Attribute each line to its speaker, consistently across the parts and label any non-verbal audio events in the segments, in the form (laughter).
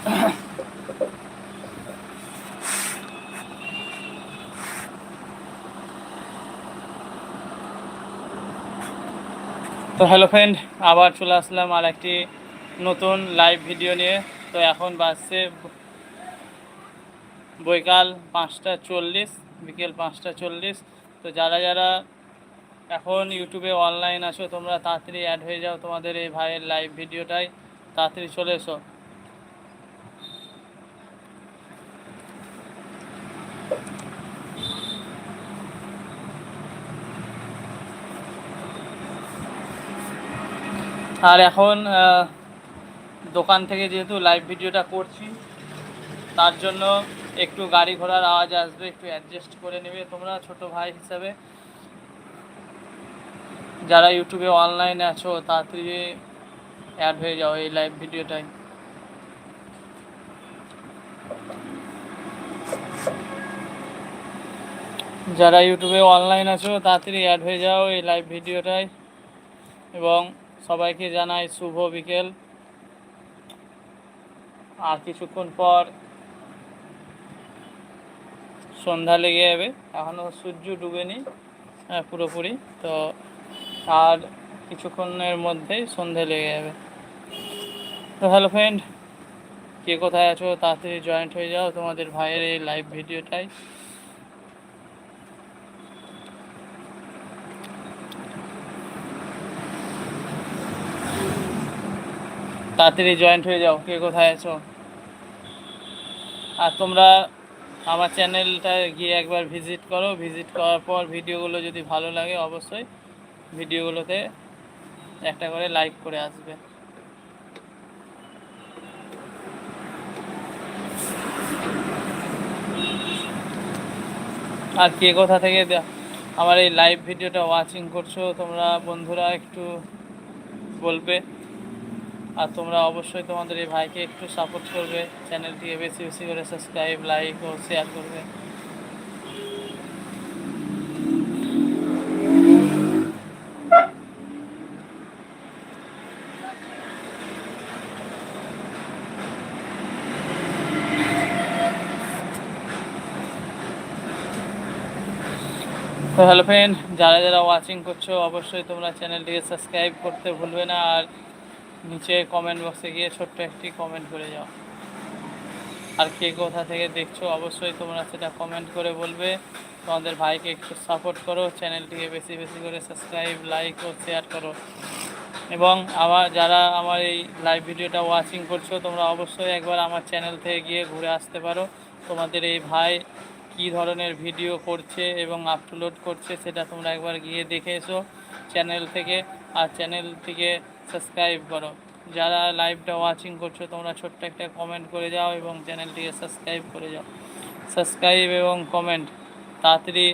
Speaker 1: তো hello friend আবার চলে আসলাম আর একটি নতুন লাইভ ভিডিও নিয়ে। তো এখন বাজছে বৈকাল পাঁচটা চল্লিশ, বিকেল পাঁচটা চল্লিশ। তো যারা যারা এখন ইউটিউবে অনলাইন আছো, তোমরা তাড়াতাড়ি অ্যাড হয়ে যাও তোমাদের এই ভাইয়ের লাইভ ভিডিওটাই তাড়াতাড়ি চলে এসো। আর এখন দোকান থেকে যেহেতু লাইভ ভিডিওটা করছি, তার জন্য একটু গাড়ি ঘোড়ার আওয়াজ আসবে, একটু অ্যাডজাস্ট করে নেবে তোমরা ছোট ভাই হিসাবে। যারা ইউটিউবে অনলাইনে আছো, তাড়াতাড়ি অ্যাড হয়ে যাও এই লাইভ ভিডিওটায়। যারা ইউটিউবে অনলাইন আছো, তাড়াতাড়ি অ্যাড হয়ে যাও এই লাইভ ভিডিওটায়। এবং সবাইকে জানাই শুভ বিকেল। আর কিছুক্ষণ পর সন্ধ্যা লেগে যাবে। এখনও সূর্য ডুবেনি হ্যাঁ, পুরোপুরি। তো আর কিছুক্ষণের মধ্যেই সন্ধে লেগে যাবে। তো হ্যালো ফ্রেন্ড কে কোথায় আছো? তাড়াতাড়ি জয়েন্ট হয়ে যাও। তোমাদের ভাইয়ের এই লাইভ ভিডিওটাই তাড়াতাড়ি জয়েন্ট হয়ে যাও, কে কোথায় আছো? আর তোমরা আমার চ্যানেলটা গিয়ে একবার ভিজিট করো। ভিজিট করার পর ভিডিওগুলো যদি ভালো লাগে, অবশ্যই ভিডিওগুলোতে একটা করে লাইক করে আসবে। আর কে কোথা থেকে আমার এই লাইভ ভিডিওটা ওয়াচিং করছ, তোমরা বন্ধুরা একটু বলবে। আর তোমরা অবশ্যই তোমাদের এই ভাইকে একটু সাপোর্ট করবে। চ্যানেলটিকে বেশি বেশি করে সাবস্ক্রাইব লাইক ও শেয়ার করবে। তো হ্যালো ফ্রেন্ড যারা যারা ওয়াচিং করছ, অবশ্যই তোমরা চ্যানেলটিকে সাবস্ক্রাইব করতে ভুলবে না। আর নিচে কমেন্ট বক্সে গিয়ে ছোট্ট একটি কমেন্ট করে যাও। আর কে কোথা থেকে দেখছ, অবশ্যই তোমরা সেটা কমেন্ট করে বলবে। তোমাদের ভাইকে একটু সাপোর্ট করো চ্যানেলটিকে বেশি বেশি করে সাবস্ক্রাইব লাইক ও শেয়ার করো। এবং আমার, যারা আমার এই লাইভ ভিডিওটা ওয়াচিং করছ, তোমরা অবশ্যই একবার আমার চ্যানেল থেকে গিয়ে ঘুরে আসতে পারো। তোমাদের এই ভাই কী ধরনের ভিডিও করছে এবং আপলোড করছে, সেটা তোমরা একবার গিয়ে দেখে এসো। চ্যানেল থেকে, আর চ্যানেলটিকে সাবস্ক্রাইব করো। যারা লাইভটা ওয়াচিং করছ, তোমরা ছোট্ট একটা কমেন্ট করে যাও এবং চ্যানেলটিকে সাবস্ক্রাইব করে যাও। সাবস্ক্রাইব এবং কমেন্ট তাড়াতাড়ি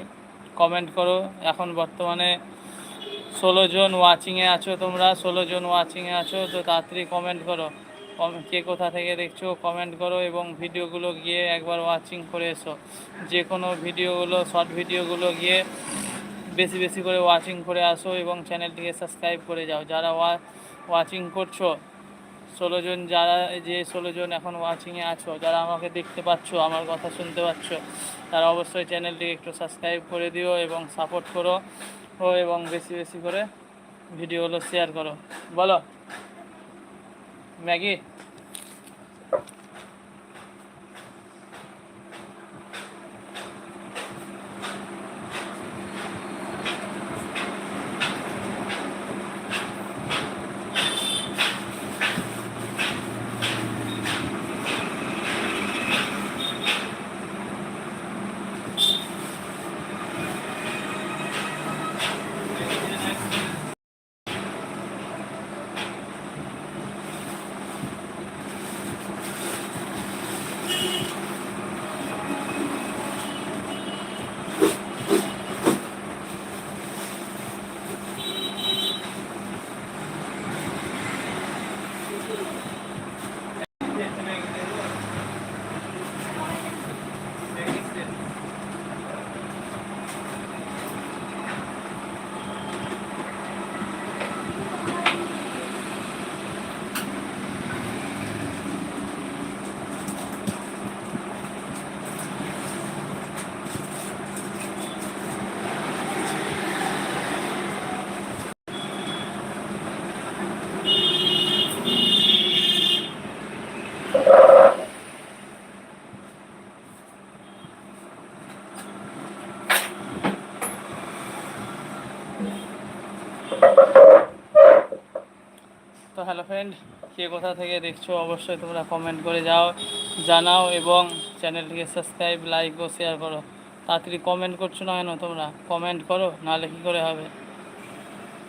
Speaker 1: কমেন্ট করো। এখন বর্তমানে ষোলো জন ওয়াচিংয়ে আছো তোমরা, ষোলো জন ওয়াচিংয়ে আছো, তো তাড়াতাড়ি কমেন্ট করো। কে কোথা থেকে দেখছ কমেন্ট করো এবং ভিডিওগুলো গিয়ে একবার ওয়াচিং করে এসো। যে কোনো ভিডিওগুলো শর্ট ভিডিওগুলো গিয়ে বেশি বেশি করে ওয়াচিং করে আসো এবং চ্যানেলটিকে সাবস্ক্রাইব করে যাও। যারা ওয়া ওয়াচিং করছ। ষোলোজন যারা যে ষোলোজন এখন ওয়াচিংয়ে আছো, যারা আমাকে দেখতে পাচ্ছ, আমার কথা শুনতে পাচ্ছ, তারা অবশ্যই চ্যানেলটিকে একটু সাবস্ক্রাইব করে দিও এবং সাপোর্ট করো। ও এবং বেশি বেশি করে ভিডিওগুলো শেয়ার করো। বলো। ম্যাগি? তো হ্যালো ফ্রেন্ড কে কোথা থেকে দেখছ অবশ্যই তোমরা কমেন্ট করে যাও, জানাও এবং চ্যানেলটিকে সাবস্ক্রাইব লাইক ও শেয়ার করো। তাড়াতাড়ি কমেন্ট করছ না কেন তোমরা? কমেন্ট করো, নাহলে কী করে হবে?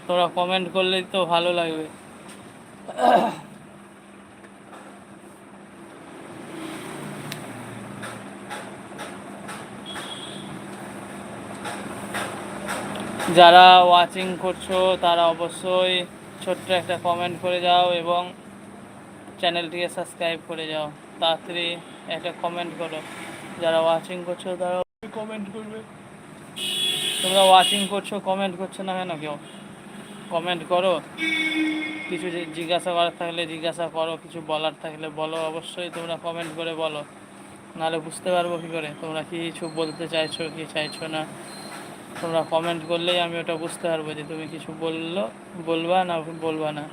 Speaker 1: তোমরা কমেন্ট করলেই তো ভালো লাগবে। যারা ওয়াচিং করছ, তারা অবশ্যই ছোট্ট একটা কমেন্ট করে যাও এবং চ্যানেলটিকে সাবস্ক্রাইব করে যাও। তাড়াতাড়ি একটা কমেন্ট করো। যারা ওয়াচিং করছ তারা কমেন্ট করবে। তোমরা ওয়াচিং করছ কমেন্ট করছ না কেন কেউ? কমেন্ট করো। কিছু জিজ্ঞাসা করার থাকলে জিজ্ঞাসা করো, কিছু বলার থাকলে বলো, অবশ্যই তোমরা কমেন্ট করে বলো। নাহলে বুঝতে পারব কী করে? তোমরা কিছু বলতে চাইছো, কি চাইছো না? তোমরা কমেন্ট করলেই আমি ওটা বুঝতে পারব যে তুমি কিছু বলল, বলবা না বলবা না।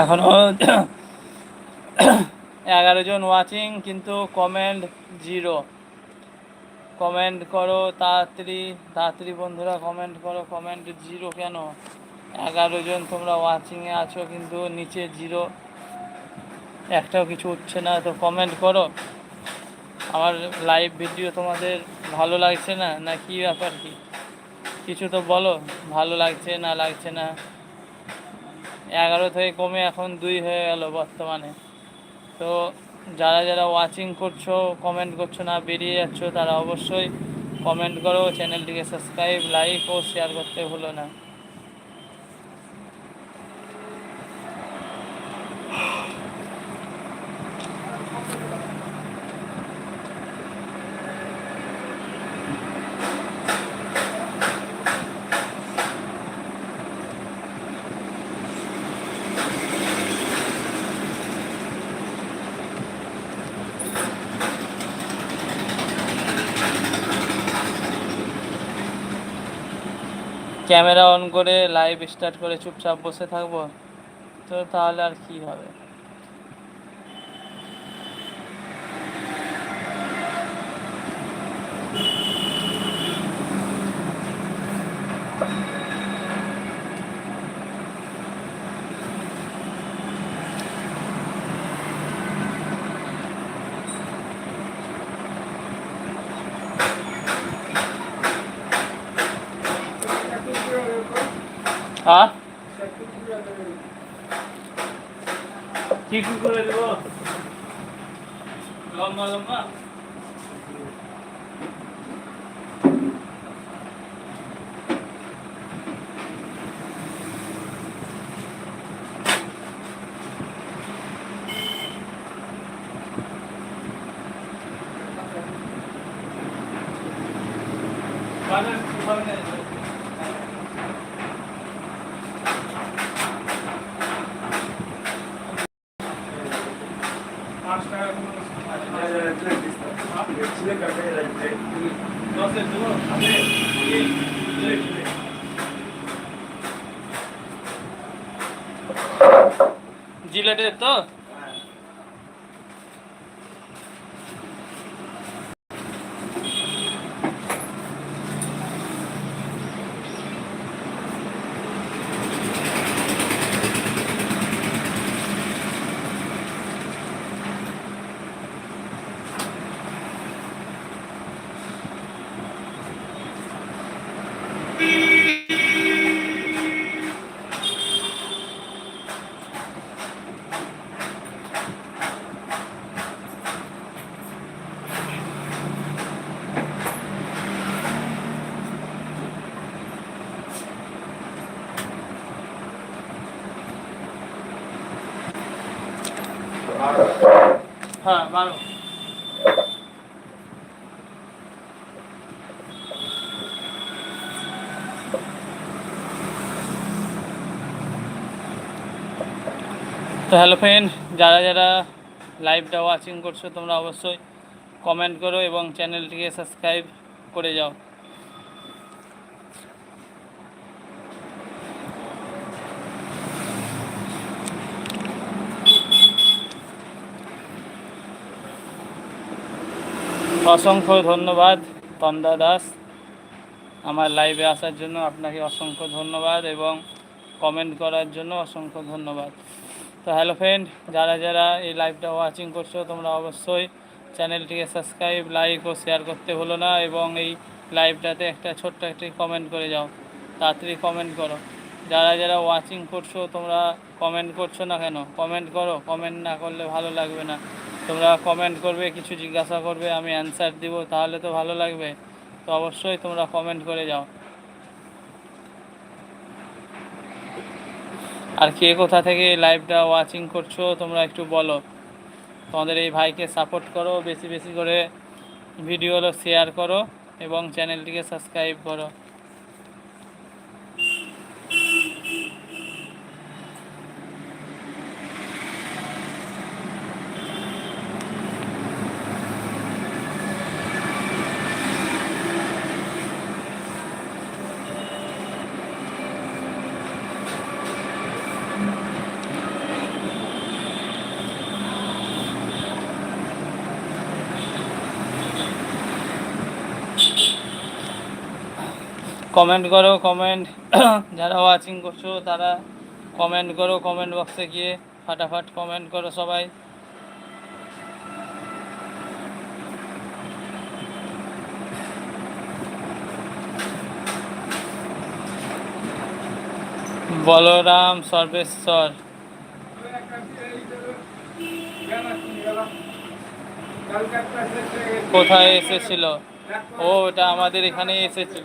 Speaker 1: এখনও এগারো জন ওয়াচিং কিন্তু কমেন্ট জিরো কমেন্ট করো, তাড়াতাড়ি তাড়াতাড়ি বন্ধুরা কমেন্ট করো কমেন্ট জিরো কেন? এগারো জন তোমরা ওয়াচিংয়ে আছো কিন্তু নিচে জিরো একটাও কিছু উঠছে না, তো কমেন্ট করো। আমার লাইভ ভিডিও তোমাদের ভালো লাগছে না? না কি ব্যাপার কি? কিছু তো বলো, ভালো লাগছে না লাগছে না। এগারো থেকে কমে এখন দুই হয়ে গেল বর্তমানে। তো যারা যারা ওয়াচিং করছ কমেন্ট করছ না, বেরিয়ে যাচ্ছ, তারা অবশ্যই কমেন্ট করো চ্যানেলটিকে সাবস্ক্রাইব লাইক ও শেয়ার করতে ভুলো না। ক্যামেরা অন করে লাইভ স্টার্ট করে চুপচাপ বসে থাকব তো তাহলে আর কি হবে হ্যাঁ কি কি করে দেব লম্বা লম্বা বাজার কীভাবে নেয়? পাঁচ টাকা কোনো দশের দেবো আপনি এই প্লেট প্লেট জিলেটের তো হ্যাঁ বারো। তো হ্যালো ফ্রেন্ড যারা যারা লাইভটা ওয়াচিং করছ, তোমরা অবশ্যই কমেন্ট করো এবং চ্যানেলটিকে সাবস্ক্রাইব করে যাও। অসংখ্য ধন্যবাদ তন্দা দাস, আমার লাইভে আসার জন্য আপনাকে অসংখ্য ধন্যবাদ এবং কমেন্ট করার জন্য অসংখ্য ধন্যবাদ। তো হ্যালো ফ্রেন্ড যারা যারা এই লাইভটা ওয়াচিং করছ, তোমরা অবশ্যই চ্যানেলটিকে সাবস্ক্রাইব লাইক ও শেয়ার করতে হলো না এবং এই লাইভটাতে একটা ছোট্ট একটি কমেন্ট করে যাও। তাড়াতাড়ি কমেন্ট করো। যারা যারা ওয়াচিং করছ, তোমরা কমেন্ট করছ না কেন? কমেন্ট করো। কমেন্ট না করলে ভালো লাগবে না। তোমরা কমেন্ট করবে, কিছু জিজ্ঞাসা করবে, আমি অ্যান্সার দিব, তাহলে তো ভালো লাগবে। তো অবশ্যই তোমরা কমেন্ট করে যাও। আর কে কোথা থেকে লাইভটা ওয়াচিং করছ, তোমরা একটু বলো। তোমাদের এই ভাইকে সাপোর্ট করো, বেশি বেশি করে ভিডিওগুলো শেয়ার করো, এবং চ্যানেলটিকে সাবস্ক্রাইব করো। কমেন্ট করো কমেন্ট (coughs) যারা ওয়াচিং করছ, তারা কমেন্ট করো কমেন্ট বক্সে গিয়ে ফাটাফাট কমেন্ট করো সবাই। বলরাম সর্বেশ্বর। কোথায় এসেছিল? ও ওটা আমাদের এখানেই এসেছিল?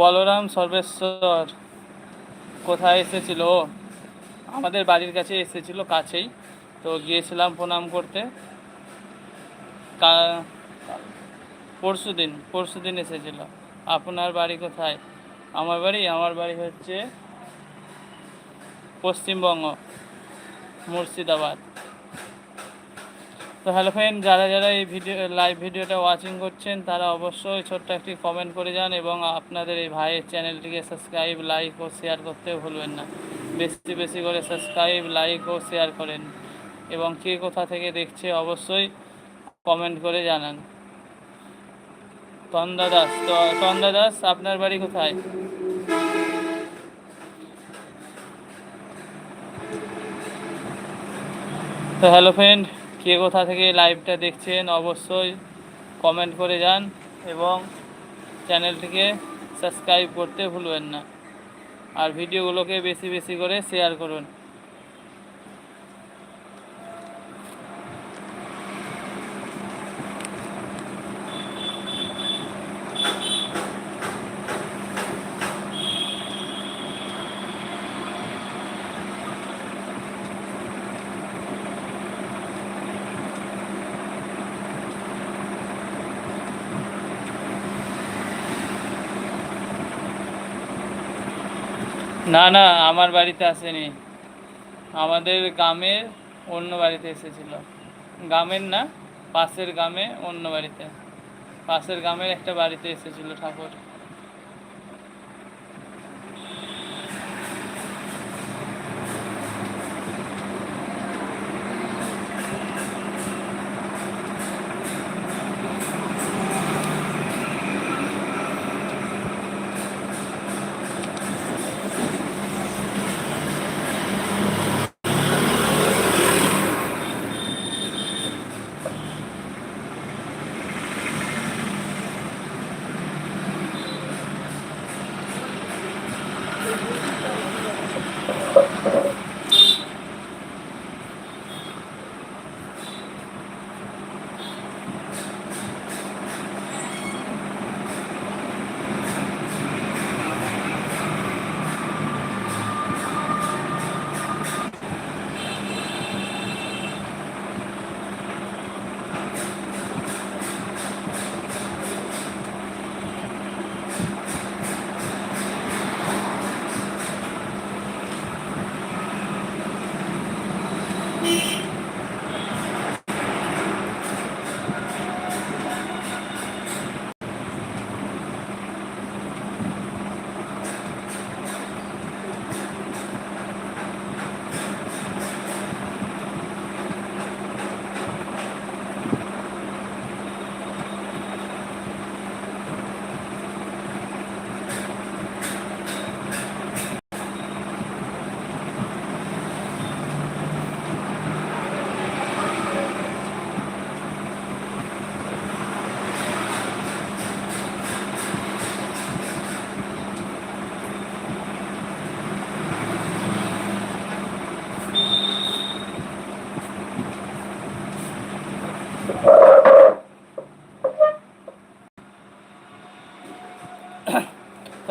Speaker 1: বলরাম সর্বেশ্বর কোথায় এসেছিল? আমাদের বাড়ির কাছে এসেছিল কাছেই। তো গিয়েছিলাম প্রণাম করতে। পরশু দিন পরশু দিন এসেছিল। আপনার বাড়ি কোথায়? আমার বাড়ি আমার বাড়ি হচ্ছে পশ্চিমবঙ্গ, মুর্শিদাবাদ। তো হ্যালো ফ্রেন্ড যারা যারা এই ভিডিও লাইভ ভিডিওটা ওয়াচিং করছেন, তারা অবশ্যই ছোট্ট একটি কমেন্ট করে যান এবং আপনাদের এই ভাইয়ের চ্যানেলটিকে সাবস্ক্রাইব লাইক ও শেয়ার করতে ভুলবেন না। বেশি বেশি করে সাবস্ক্রাইব লাইক ও শেয়ার করেন এবং কে কোথা থেকে দেখছে অবশ্যই কমেন্ট করে জানান। তন্দা দাস তো তন্দা দাস আপনার বাড়ি কোথায়? তো হ্যালো ফ্রেন্ড কে কোথা থেকে লাইভটা দেখছেন অবশ্যই কমেন্ট করে যান এবং চ্যানেলটিকে সাবস্ক্রাইব করতে ভুলবেন না। আর ভিডিওগুলোকে বেশি বেশি করে শেয়ার করুন। না না, আমার বাড়িতে আসেনি। আমাদের গ্রামের অন্য বাড়িতে এসেছিল। গ্রামের না, পাশের গ্রামে অন্য বাড়িতে। পাশের গ্রামের একটা বাড়িতে এসেছিল ঠাকুর।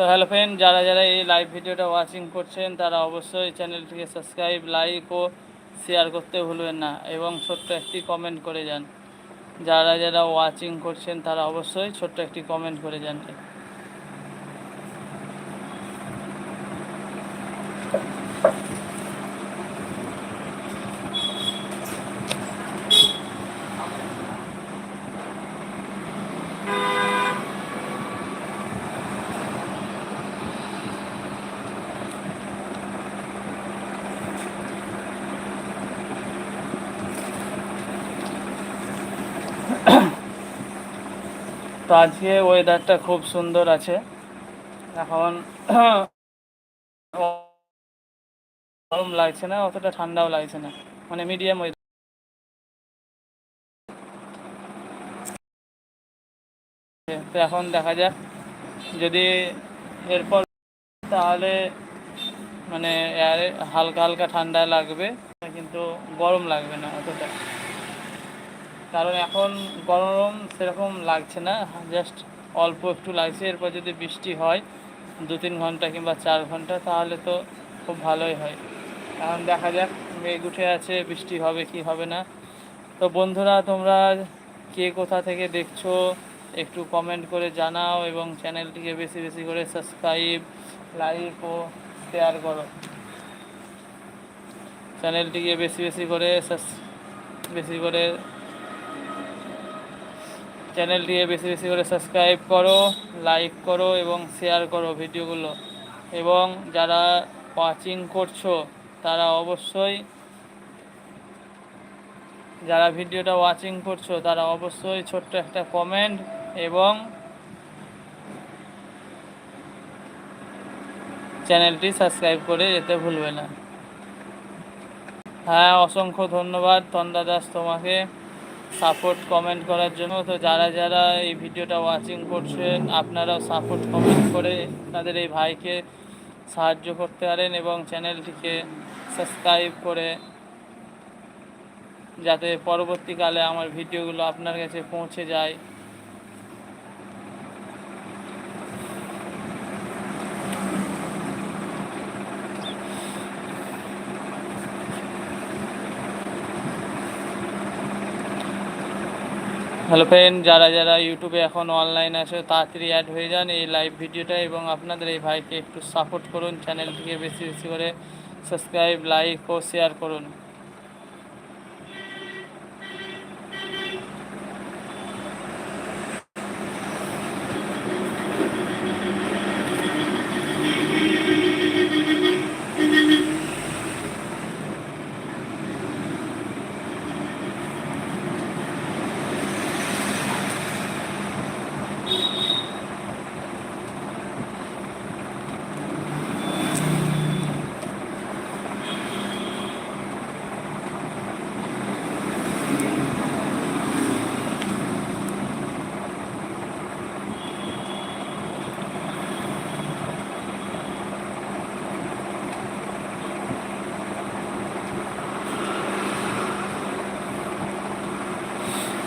Speaker 1: হ্যালো ফ্রেন্ড যারা যারা এই লাইভ ভিডিওটা ওয়াচিং করছেন, তারা অবশ্যই চ্যানেলটিকে সাবস্ক্রাইব লাইক ও শেয়ার করতে ভুলবেন না এবং ছোট্ট একটি কমেন্ট করে যান। যারা যারা ওয়াচিং করছেন, তারা অবশ্যই ছোট্ট একটি কমেন্ট করে যান। তো আজকে ওয়েদারটা খুব সুন্দর আছে। এখন গরম লাগছে না, অতটা ঠান্ডাও লাগছে না। মানে মিডিয়াম ওয়েদার তো এখন দেখা যাক, যদি এরপর তাহলে মানে হালকা হালকা ঠান্ডা লাগবে, কিন্তু গরম লাগবে না অতটা। কারণ এখন গরম সেরকম লাগছে না জাস্ট অল্প একটু লাগছে। এরপর যদি বৃষ্টি হয় দু তিন ঘণ্টা কিংবা চার ঘণ্টা, তাহলে তো খুব ভালোই হয়। এখন দেখা যাক, মেঘ উঠে আছে, বৃষ্টি হবে কি হবে না। তো বন্ধুরা, তোমরা কে কোথা থেকে দেখছ, একটু কমেন্ট করে জানাও এবং চ্যানেলটিকে বেশি বেশি করে সাবস্ক্রাইব লাইক ও শেয়ার করো। চ্যানেলটিকে বেশি বেশি করে বেশি করে চ্যানেলটিকে বেশি বেশি করে সাবস্ক্রাইব করো লাইক করো এবং শেয়ার করো ভিডিওগুলো। এবং যারা ওয়াচিং করছ, তারা অবশ্যই যারা ভিডিওটা ওয়াচিং করছ, তারা অবশ্যই ছোট্ট একটা কমেন্ট এবং চ্যানেলটি সাবস্ক্রাইব করে যেতে ভুলবে না। হ্যাঁ অসংখ্য ধন্যবাদ। তন্দা দাস তোমাকে। সাপোর্ট কমেন্ট করার জন্য। তো যারা যারা এই ভিডিওটা ওয়াচিং করছেন, আপনারাও সাপোর্ট কমেন্ট করে তাদের এই ভাইকে সাহায্য করতে পারেন এবং চ্যানেলটিকে সাবস্ক্রাইব করে যাতে পরবর্তীকালে আমার ভিডিওগুলো আপনার কাছে পৌঁছে যায়। হ্যালো ফ্রেন্ড যারা যারা ইউটিউবে এখন অনলাইন আছে, তাড়াতাড়ি অ্যাড হয়ে যান এই লাইভ ভিডিওটা এবং আপনাদের এই ভাইকে একটু সাপোর্ট করুন চ্যানেলটিকে বেশি বেশি করে সাবস্ক্রাইব লাইক ও শেয়ার করুন।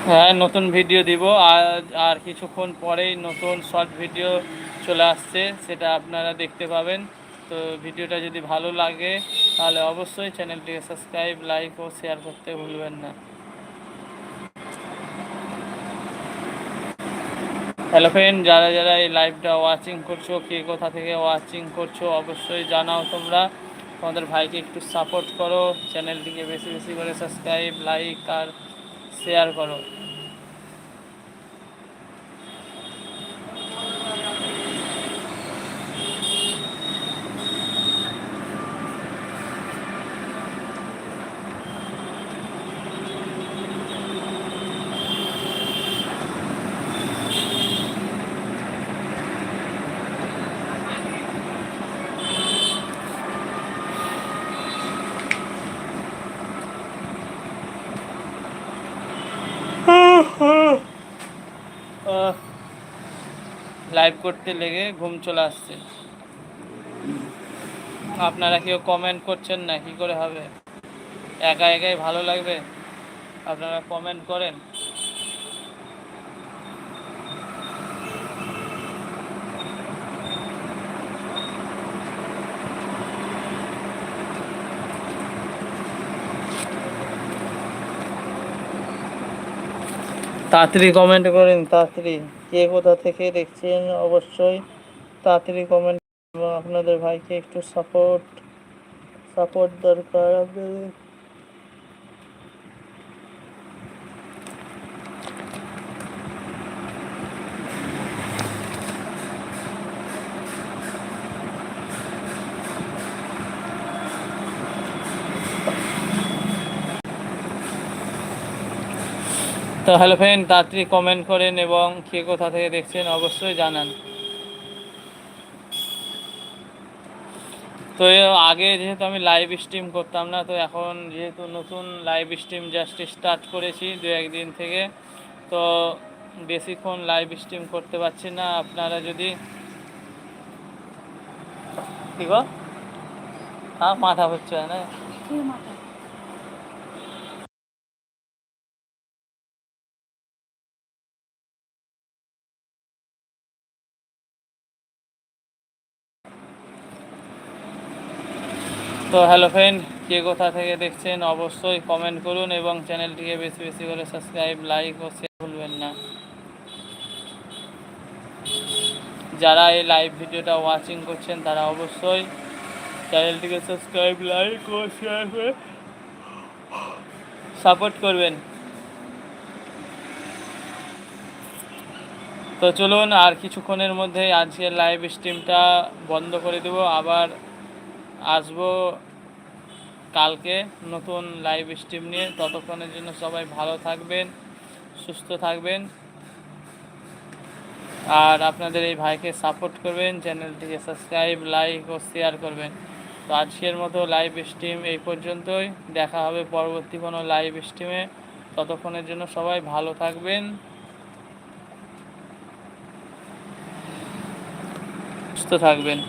Speaker 1: হ্যাঁ নতুন ভিডিও দিব। আর আর কিছুক্ষণ পরেই নতুন শর্ট ভিডিও চলে আসছে, সেটা আপনারা দেখতে পাবেন। তো ভিডিওটা যদি ভালো লাগে, তাহলে অবশ্যই চ্যানেলটিকে সাবস্ক্রাইব লাইক ও শেয়ার করতে ভুলবেন না। হ্যালো ফ্রেন্ড যারা যারা এই লাইভটা ওয়াচিং করছ, কে কোথা থেকে ওয়াচিং করছ, অবশ্যই জানাও তোমরা। তোমাদের ভাইকে একটু সাপোর্ট করো চ্যানেলটিকে বেশি বেশি করে সাবস্ক্রাইব লাইক আর শেয়ার করো। লাইভ করতে লেগে ঘুম চলে আসছে। আপনারা কেউ কমেন্ট করছেন না, কি করে হবে? একা একাই ভালো লাগবে? আপনারা কমেন্ট করেন। তাড়াতাড়ি কমেন্ট করেন, তাড়াতাড়ি। কে কোথা থেকে দেখছেন, অবশ্যই তাড়াতাড়ি কমেন্ট আপনাদের ভাইকে একটু সাপোর্ট সাপোর্ট দরকার। আপনাদের তো হ্যালো ফ্রেন্ড, তাড়াতাড়ি কমেন্ট করেন এবং কে কোথা থেকে দেখছেন অবশ্যই জানান। তো আগে যেহেতু আমি লাইভ স্ট্রিম করতাম না, তো এখন যেহেতু নতুন লাইভ স্ট্রিম জাস্ট স্টার্ট করেছি দু একদিন থেকে, তো বেশিক্ষণ লাইভ স্ট্রিম করতে পারছি না। আপনারা যদি কি গো? হ্যাঁ মাথা হচ্ছে না? তো হ্যালো ফ্রেন্ড, কে কোথা থেকে দেখছেন অবশ্যই কমেন্ট করুন এবং চ্যানেলটিকে বেশি বেশি করে সাবস্ক্রাইব লাইক ও শেয়ার ভুলবেন না। যারা এই লাইভ ভিডিওটা ওয়াচিং করছেন তারা অবশ্যই চ্যানেলটিকে সাবস্ক্রাইব লাইক ও শেয়ার করে সাপোর্ট করবেন। তো চলুন আর কিছুক্ষণের মধ্যে আজকের লাইভ স্ট্রিমটা বন্ধ করে দেব। আবার আসব কালকে নতুন লাইভ স্ট্রিম নিয়ে। ততক্ষণের জন্য সবাই ভালো থাকবেন, সুস্থ থাকবেন। আর আপনাদের এই ভাইকে সাপোর্ট করবেন, চ্যানেলটিকে সাবস্ক্রাইব লাইক ও শেয়ার করবেন। তো আজকের মতো লাইভ স্ট্রিম এই পর্যন্তই। দেখা হবে পরবর্তী কোনো লাইভ স্ট্রিমে ততক্ষণের জন্য সবাই ভালো থাকবেন। সুস্থ থাকবেন।